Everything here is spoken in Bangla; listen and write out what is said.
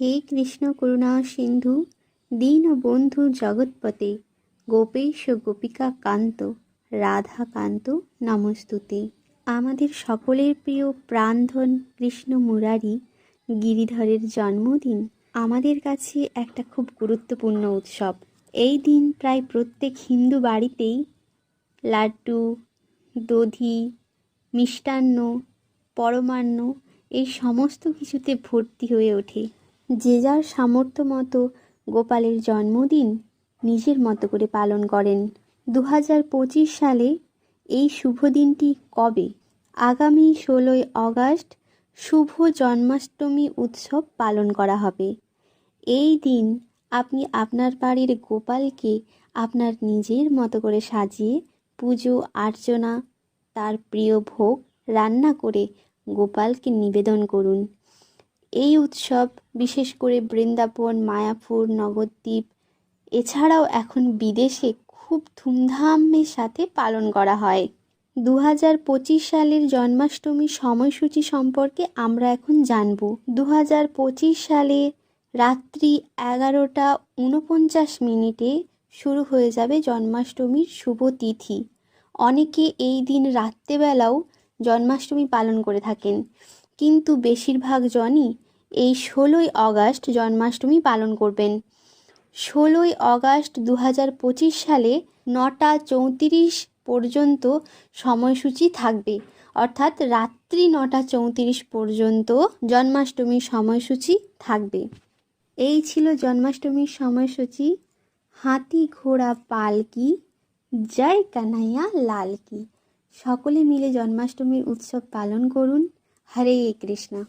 হে কৃষ্ণ করুণা সিন্ধু, দীন বন্ধু জগৎপতে, গোপেশ গোপিকা কান্ত, রাধা কান্ত নমস্তুতে। আমাদের সকলের প্রিয় প্রাণধন কৃষ্ণ মুরারি, গিরিধরের জন্মদিন আমাদের কাছে একটা খুব গুরুত্বপূর্ণ উৎসব। এই দিন প্রায় প্রত্যেক হিন্দু বাড়িতেই লাড্ডু, দধি, মিষ্টান্ন, পরমান্ন এই সমস্ত কিছুতে ভর্তি হয়ে ওঠে। যে যার সামর্থ্য মতো গোপালের জন্মদিন নিজের মতো করে পালন করেন। দু হাজার পঁচিশ সালে এই শুভ দিনটি কবে? আগামী ষোলোই আগস্ট শুভ জন্মাষ্টমী উৎসব পালন করা হবে। এই দিন আপনি আপনার বাড়ির গোপালকে আপনার নিজের মতো করে সাজিয়ে পুজো, আর্চনা, তার প্রিয় ভোগ রান্না করে গোপালকে নিবেদন করুন। এই উৎসব বিশেষ করে বৃন্দাবন, মায়াপুর, নবদ্বীপ, এছাড়াও এখন বিদেশে খুব ধুমধামের সাথে পালন করা হয়। দু হাজার পঁচিশ সালের জন্মাষ্টমী সময়সূচি সম্পর্কে আমরা এখন জানব। দু হাজার পঁচিশ সালে রাত্রি এগারোটা উনপঞ্চাশ মিনিটে শুরু হয়ে যাবে জন্মাষ্টমীর শুভ তিথি। অনেকে এই দিন রাত্রেবেলাও জন্মাষ্টমী পালন করে থাকেন। কিন্তু বেশিরভাগ জনই এই ষোলোই আগস্ট জন্মাষ্টমী পালন করবেন। ষোলোই আগস্ট দু সালে নটা চৌত্রিশ পর্যন্ত সময়সূচি থাকবে। অর্থাৎ রাত্রি নটা চৌত্রিশ পর্যন্ত জন্মাষ্টমীর সময়সূচি থাকবে। এই ছিল জন্মাষ্টমীর সময়সূচি। হাতি ঘোড়া পালকি জয় কানাইয়া লালকি সকলে মিলে জন্মাষ্টমীর উৎসব পালন করুন। হরে কৃষ্ণা।